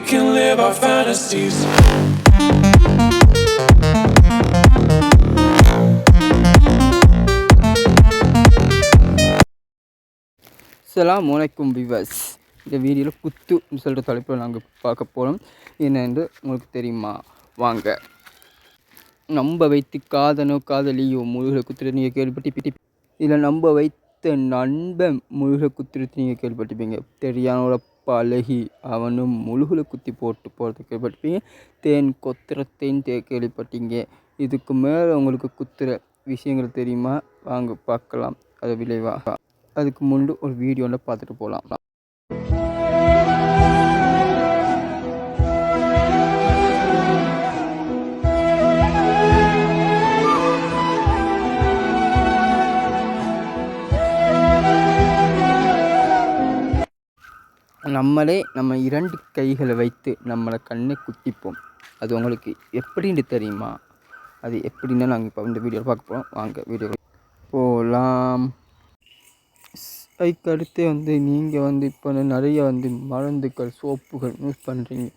we can live our fantasies. சலாம் வலைக்கும் விவஸ் இந்த வீடியோவில் குத்துன்னு சொல்கிற தலைப்பில் நாங்கள் பார்க்க போகிறோம் என்னென்று உங்களுக்கு தெரியுமா? வாங்க. நம்ப வைத்து காதனோ காதலியோ முழுகிற குத்துறது நீங்கள் கேள்விப்பட்டு இதில் நம்ப வைத்த நண்பன் முழுகிற குத்துறது நீங்கள் கேள்விப்பட்டிருப்பீங்க. தெரியானோட பழகி அவனும் முழுகில் குத்தி போட்டு போகிறத கேள்விப்பட்டிருப்பீங்க தேன் கொத்துற தேன் தே கேள்விப்பட்டீங்க. இதுக்கு மேலே உங்களுக்கு குத்துற விஷயங்கள் தெரியுமா? வாங்க பார்க்கலாம். அது விளைவாக அதுக்கு முன்பு ஒரு வீடியோவில் பார்த்துட்டு போகலாம் நம்மளே நம்ம இரண்டு கைகளை வைத்து நம்மளை கண்ணை குத்திப்போம். அது உங்களுக்கு எப்படின்னு தெரியுமா? அது எப்படின்னா நாங்கள் இப்போ இந்த வீடியோவில் பார்க்க போகிறோம் வாங்க வீடியோ போகலாம் அதுக்கு அடுத்து வந்து நீங்கள் வந்து இப்போ நிறைய வந்து மருந்துகள் சோப்புகள் யூஸ் பண்ணுறீங்க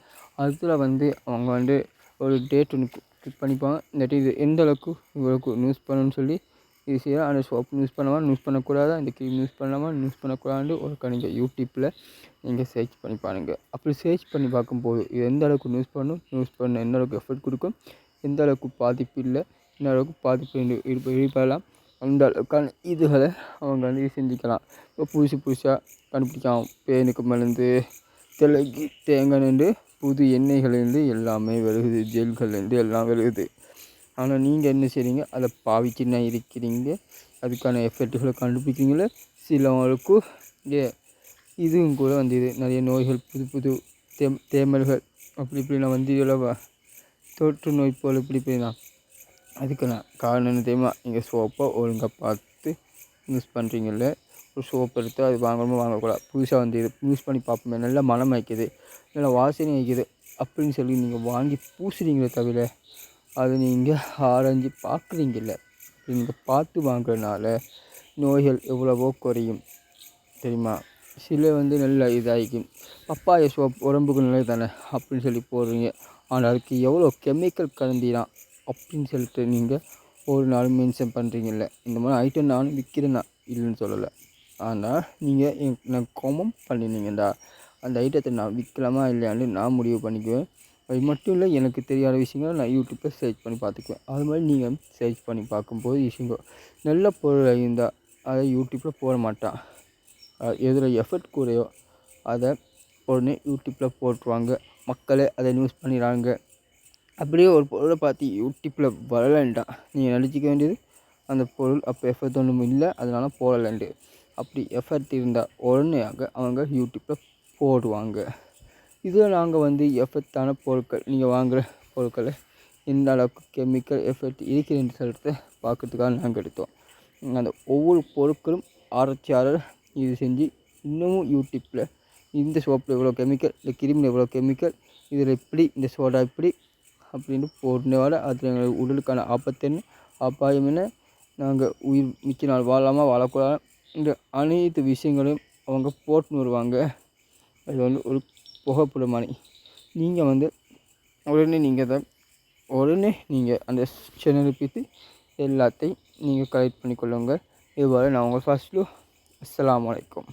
அதில் வந்து அவங்க வந்து ஒரு டேட் ஒன்று கிளிக் பண்ணிப்பாங்க. இந்த இது எந்த அளவுக்கு இவ்வளோக்கு யூஸ் பண்ணணும்னு சொல்லி ஈஸியாக அந்த சோப்பு யூஸ் பண்ணலாமா யூஸ் பண்ணக்கூடாதா? இந்த க்ரீம் யூஸ் பண்ணலாமா யூஸ் பண்ணக்கூடாதுன்னு ஒரு நீங்கள் யூடியூப்பில் நீங்கள் சர்ச் பண்ணி பாருங்கள் அப்படி சர்ச் பண்ணி பார்க்கும்போது இது எந்த அளவுக்கு யூஸ் பண்ணணும் யூஸ் பண்ண எந்த அளவுக்கு எஃபர்ட் கொடுக்கும்? எந்த அளவுக்கு பாதிப்பு இல்லை? எந்த அளவுக்கு பாதிப்பு இருப்பதெல்லாம் அந்த அளவுக்கான இதுகளை அவங்க வந்து செஞ்சுக்கலாம் இப்போ புதுசு புதுசாக கண்டுபிடிக்கலாம் பேனுக்கு மருந்து தலைக்கு நின்று புது எண்ணெய்கள்லேருந்து எல்லாமே வருகுது ஜெல்கள்லேருந்து எல்லாம் வருகுது ஆனால் நீங்கள் என்ன செய்கிறீங்க? அதை பாவிச்சுன்னா இருக்கிறீங்க. அதுக்கான எஃபெக்ட்டுகளை கண்டுபிடிக்கிறீங்களே? சிலவங்களுக்கு இங்கே இதுவும் கூட வந்து இது நிறைய நோய்கள் புது புது தே தேமல்கள் அப்படி இப்படிலாம் வந்து இதில் தொற்று நோய் போல் இப்படி இப்படிலாம். அதுக்கு நான் காரணம் என்ன தெரியுமா? நீங்கள் சோப்பை ஒழுங்காக பார்த்து யூஸ் பண்ணுறீங்கல்ல ஒரு சோப்பு எடுத்து அது வாங்கணுமோ வாங்கக்கூடாது. புதுசாக வந்து இது யூஸ் பண்ணி பார்ப்போமே. நல்லா மனம் வைக்குது நல்லா வாசனை வைக்குது அப்படின்னு சொல்லி நீங்கள் வாங்கி பூசுறீங்களே தவிர அது நீங்கள் ஆராய்ஞ்சு பார்க்குறீங்கல்ல. நீங்கள் பார்த்து வாங்குறதுனால நோய்கள் எவ்வளவோ குறையும். தெரியுமா? சில வந்து நல்லா இதாகிக்கும். பப்பாய சோப் உடம்புக்கு நல்லது தானே அப்படின்னு சொல்லி போடுறீங்க. ஆனால் அதுக்கு எவ்வளோ கெமிக்கல் கலந்தினா அப்படின்னு சொல்லிட்டு நீங்கள் ஒரு நாள் மென்ஷன் பண்ணுறீங்கல்ல இந்த மாதிரி ஐட்டம் நானும் விற்கிறேன் இல்லைன்னு சொல்லலை. ஆனால் நீங்கள் எனக்கு நான் கோமம் பண்ணினீங்கடா. அந்த ஐட்டத்தை நான் விற்கலாமா இல்லையான்னு நான் முடிவு பண்ணிக்குவேன். அது மட்டும் இல்லை எனக்கு தெரியாத விஷயங்களை நான் யூடியூப்பில் சர்ச் பண்ணி பார்த்துக்குவேன். அது மாதிரி நீங்கள் சர்ச் பண்ணி பார்க்கும்போது விஷயங்கள். நல்ல பொருள் இருந்தால் அதை யூடியூப்பில் போட மாட்டான். எதில் எஃபர்ட் கூறையோ அதை உடனே யூடியூப்பில் போட்டுருவாங்க. மக்களே அதை நியூஸ் பண்ணிடுறாங்க. அப்படியே ஒரு பொருளை பார்த்து யூடியூப்பில் வரலன்ட்டான். நீங்கள் நினச்சிக்க வேண்டியது அந்த பொருள் அப்போ எஃபர்ட் ஒன்றும் இல்லை அதனால் போடலன்ட்டு. அப்படி எஃபர்ட் இருந்தால் உடனேயாக அவங்க யூடியூப்பில் போடுவாங்க. இதில் நாங்கள் வந்து எஃபெக்டான பொருட்கள். நீங்கள் வாங்குகிற பொருட்களை எந்த அளவுக்கு கெமிக்கல் எஃபெக்ட் இருக்கிறதுன்னு சொல்லிட்டு பார்க்குறதுக்காக நாங்கள் எடுத்தோம். அந்த ஒவ்வொரு பொருட்களும் ஆராய்ச்சியாளர் இது செஞ்சு இன்னமும் யூடியூப்பில் இந்த சோப்பில் எவ்வளோ கெமிக்கல் இந்த கிருமியில் இவ்வளோ கெமிக்கல் இதில் இப்படி இந்த சோடா இப்படி அப்படின்னு போடுறதுனால அதில் எங்களுக்கு உடலுக்கான ஆபத்து என்ன அபாயம் என்ன நாங்கள் உயிர் மிச்ச நாள் வாழாமல் வாழக்கூடாது இந்த அனைத்து விஷயங்களையும் அவங்க போட்டுன்னு வருவாங்க. அது வந்து ஒரு புகைப்படமானி நீங்கள் வந்து உடனே நீங்கள் தான் உடனே நீங்கள் அந்த சேனலை பற்றி எல்லாத்தையும் நீங்கள் கலெக்ட் பண்ணிக்கொள்ளுங்கள் இதுவரை நான் உங்கள் ஃபஸ்ட்டு அஸ்லாம் வலைக்கம்